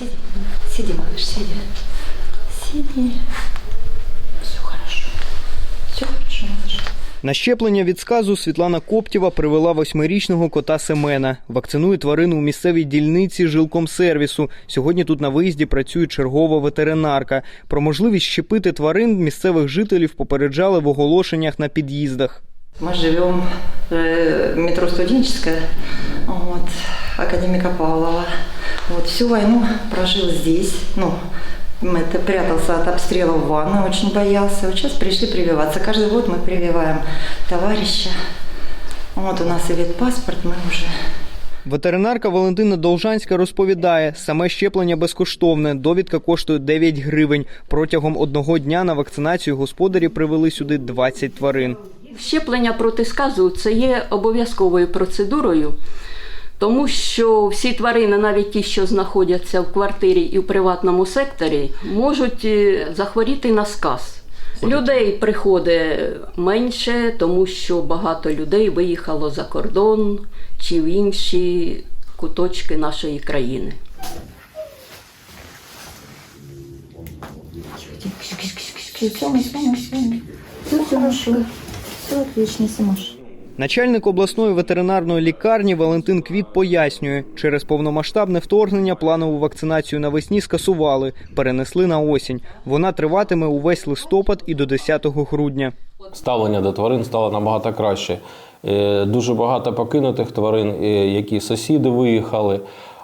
Сиди, сиди, малыш, сиди. Сиди. Все хорошо. Все хорошо, малыш. На щеплення від сказу Світлана Коптєва привела восьмирічного кота Семена. Вакцинує тварину у місцевій дільниці жилкомсервісу. Сьогодні тут на виїзді працює чергова ветеринарка. Про можливість щепити тварин місцевих жителів попереджали в оголошеннях на під'їздах. Мы живем э, метро Студенческая, вот, академика Павлова. Вот, всю войну прожил здесь, ну, это прятался от обстрела в ванной, очень боялся. Вот сейчас пришли прививаться. Каждый год мы прививаем товарища. Вот у нас и ветпаспорт, мы уже Ветеринарка Валентина Должанська розповідає, саме щеплення безкоштовне. Довідка коштує 9 гривень. Протягом одного дня на вакцинацію господарі привели сюди 20 тварин. Щеплення проти сказу це є обов'язковою процедурою, тому що всі тварини, навіть ті, що знаходяться в квартирі і в приватному секторі, можуть е, захворіти на сказ. Людей приходить менше, тому що багато людей виїхало за кордон чи в інші куточки нашої країни. Все хорошо. Все отлично, Симаш. Начальник обласної ветеринарної лікарні Валентин Квіт пояснює, через повномасштабне вторгнення планову вакцинацію навесні скасували, перенесли на осінь. Вона триватиме увесь листопад і до 10 грудня. ставлення до тварин стало набагато краще. Е, Дуже багато покинутих тварин, е, які сусіди виїхали.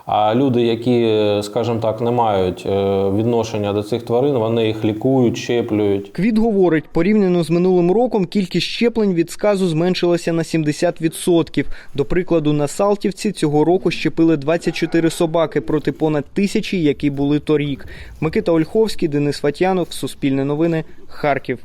А люди, які, скажімо так, не мають е, відношення до цих тварин, вони їх лікують, щеплюють. Квіт говорить, порівняно з минулим роком кількість щеплень від сказу зменшилася на 70%. До прикладу, на Салтівці цього року щепили 24 собаки проти понад тисячі, які були торік. Микита Ольховський, Денис Фатянов, Суспільне новини, Харків.